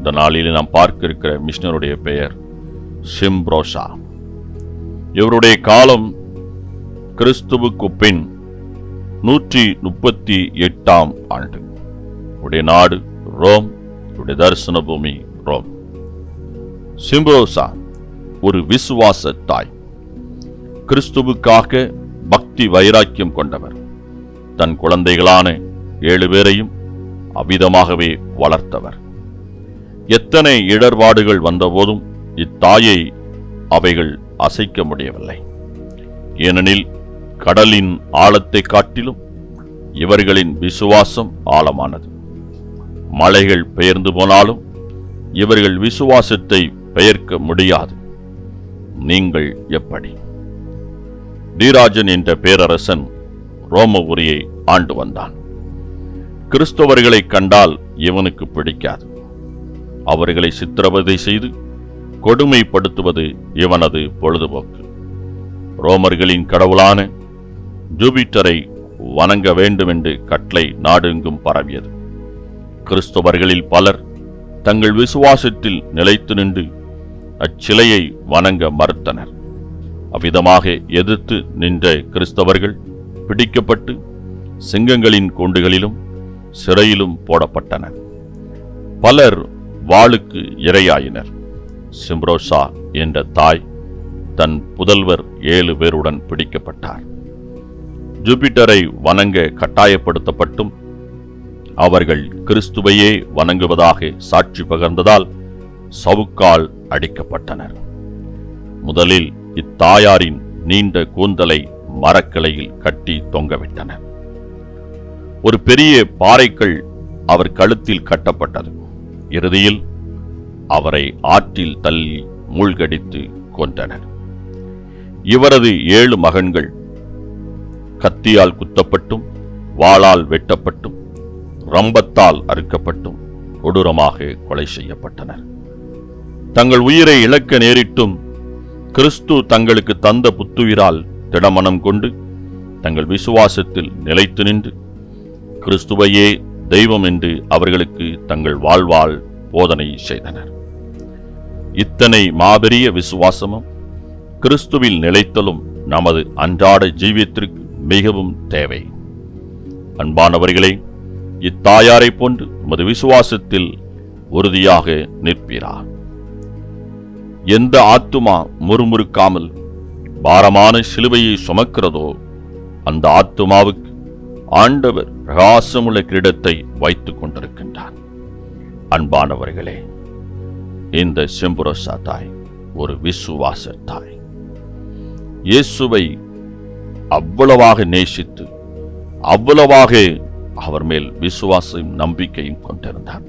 இந்த நாளில் நாம் பார்க்க இருக்கிற மிஷினருடைய பெயர் சிம்ப்ரோஷா இவருடைய காலம் கிறிஸ்துவுக்கு பின் நூற்றி முப்பத்தி எட்டாம் ஆண்டு. உடைய நாடு ரோம் உடைய தரிசன பூமி ரோம். சிம்ப்ரோசா ஒரு விசுவாச தாய். கிறிஸ்துவுக்காக பக்தி வைராக்கியம் கொண்டவர். தன் குழந்தைகளான ஏழு பேரையும் அவ்விதமாகவே வளர்த்தவர். எத்தனை இடர்பாடுகள் வந்தபோதும் இத்தாயை அவைகள் அசைக்க முடியவில்லை. ஏனெனில் கடலின் ஆழத்தை காட்டிலும் இவர்களின் விசுவாசம் ஆழமானது. மலைகள் பெயர்ந்து போனாலும் இவர்கள் விசுவாசத்தை பெயர்க்க முடியாது. நீங்கள் எப்படி? தீராஜன் என்ற பேரரசன் ரோமபுரியை ஆண்டு வந்தான். கிறிஸ்தவர்களை கண்டால் இவனுக்கு பிடிக்காது. அவர்களை சித்திரவதை செய்து கொடுமைப்படுத்துவது இவனது பொழுதுபோக்கு. ரோமர்களின் கடவுளான ஜூபிட்டரை வணங்க வேண்டும் என்று கட்டளை நாடெங்கும் பரவியது. கிறிஸ்தவர்களில் பலர் தங்கள் விசுவாசத்தில் நிலைத்து நின்று அச்சிலையை வணங்க மறுத்தனர். அவ்விதமாக எதிர்த்து நின்ற கிறிஸ்தவர்கள் பிடிக்கப்பட்டு சிங்கங்களின் கூண்டுகளிலும் சிறையிலும் போடப்பட்டனர். பலர் வாளுக்கு இரையாயினர். சிம்ரோஷா என்ற தாய் தன் புதல்வர் ஏழு பேருடன் பிடிக்கப்பட்டார். ஜூபிட்டரை வணங்க கட்டாயப்படுத்தப்பட்டும் அவர்கள் கிறிஸ்துவையே வணங்குவதாக சாட்சி பகர்ந்ததால் சவுக்கால் அடிக்கப்பட்டனர். முதலில் இத்தாயாரின் நீண்ட கூந்தலை மரக்கிளையில் கட்டி தொங்கவிட்டனர். ஒரு பெரிய பாறைக்கல் அவர் கழுத்தில் கட்டப்பட்டது. இறுதியில் அவரை ஆற்றில் தள்ளி மூழ்கடித்து கொண்டனர் இவரது ஏழு மகன்கள் கத்தியால் குத்தப்பட்டும் வாளால் வெட்டப்பட்டும் ரம்பத்தால் அறுக்கப்பட்டும் கொடூரமாக கொலை செய்யப்பட்டனர். தங்கள் உயிரை இழக்க நேரிட்டும் கிறிஸ்து தங்களுக்கு தந்த புத்துயிரால் திடமனம் கொண்டு தங்கள் விசுவாசத்தில் நிலைத்து நின்று கிறிஸ்துவையே தெய்வம் என்று அவர்களுக்கு தங்கள் வாழ்வால் போதனை செய்தனர். இத்தனை மாபெரிய விசுவாசமும் கிறிஸ்துவில் நிலைத்தலும் நமது அன்றாட ஜீவியத்திற்கு மிகவும் தேவை. அன்பானவர்களே இத்தாயாரை போன்று உமது விசுவாசத்தில் உறுதியாக நிற்கிறார் எந்த ஆத்துமா முறுமுறுக்காமல் பாரமான சிலுவையை சுமக்கிறதோ அந்த ஆத்துமாவுக்கு ஆண்டவர் பிரகாசமுள்ள கிரீடத்தை வைத்துக் கொண்டிருக்கின்றார். அன்பானவர்களே இந்த செம்புரசா தாய் ஒரு விசுவாச தாய். இயேசுவை அவ்வளவாக நேசித்து அவ்வளவாக அவர் மேல் விசுவாசம் நம்பிக்கையும் கொண்டிருந்தார்.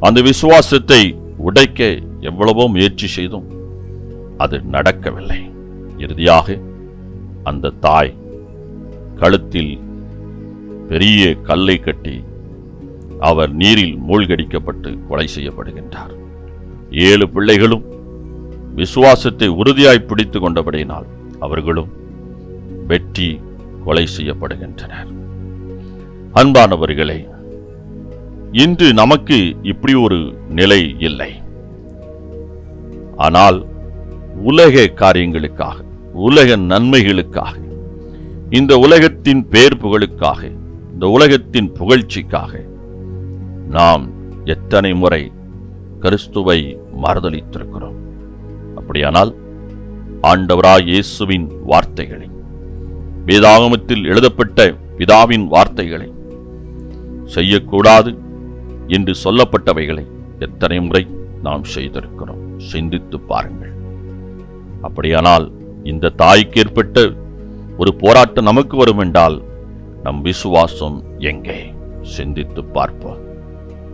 அந்த விசுவாசத்தை உடைக்க எவ்வளவோ முயற்சி செய்தும் அது நடக்கவில்லை. இறுதியாக அந்த தாய் கழுத்தில் பெரிய கல்லை கட்டி அவர் நீரில் மூழ்கடிக்கப்பட்டு கொலை செய்யப்படுகின்றார். ஏழு பிள்ளைகளும் விசுவாசத்தை உறுதியாய் பிடித்து கொண்டபடியினால் அவர்களும் வெற்றி கொலை செய்யப்படுகின்றனர். அன்பானவர்களே இன்று நமக்கு இப்படி ஒரு நிலை இல்லை. ஆனால் உலக காரியங்களுக்காக உலக நன்மைகளுக்காக இந்த உலகத்தின் பேர் புகழுக்காக இந்த உலகத்தின் புகழ்ச்சிக்காக நாம் எத்தனை முறை கிறிஸ்துவை மறுதளித்திருக்கிறோம் அப்படியானால் ஆண்டவராய் இயேசுவின் வார்த்தைகளை வேதாகமத்தில் எழுதப்பட்ட பிதாவின் வார்த்தைகளை செய்யக்கூடாது என்று சொல்லப்பட்டவைகளை எத்தனை முறை நாம் செய்திருக்கிறோம்? சிந்தித்து பாருங்கள். அப்படியானால் இந்த தாய்க்கு ஏற்பட்ட ஒரு போராட்டம் நமக்கு வரும் என்றால் நம் விசுவாசம் எங்கே? சிந்தித்து பார்ப்போம்.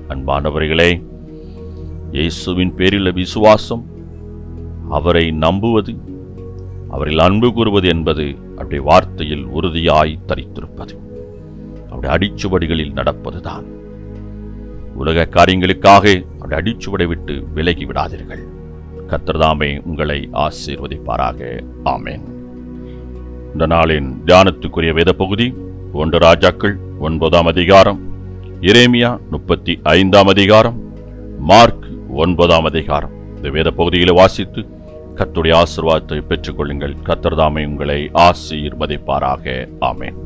அன்பானவர்களே இயேசுவின் பேரில் விசுவாசம் அவரை நம்புவது அவரில் அன்பு கூறுவது என்பது அப்படி வார்த்தையில் உறுதியாய் தரித்திருப்பது. அப்படி அடிச்சுவடிகளில் நடப்பதுதான். உலக காரியங்களுக்காக அப்படி அடிச்சுவடை விட்டு விலகி விடாதீர்கள். கத்திரதாமே உங்களை ஆசீர்வதிப்பாராக. ஆமேன். இந்த நாளின் தியானத்துக்குரிய வேத பகுதி ஒன்று ராஜாக்கள் ஒன்பதாம் அதிகாரம் இரேமியா முப்பத்தி ஐந்தாம் அதிகாரம் மார்க் ஒன்பதாம் அதிகாரம். இந்த வேத பகுதியில் வாசித்து கத்துடைய ஆசிர்வாதத்தை பெற்றுக்கொள்ளுங்கள். கத்தர்தாமை உங்களை ஆசீர்வதிப்பாராக. ஆமேன்.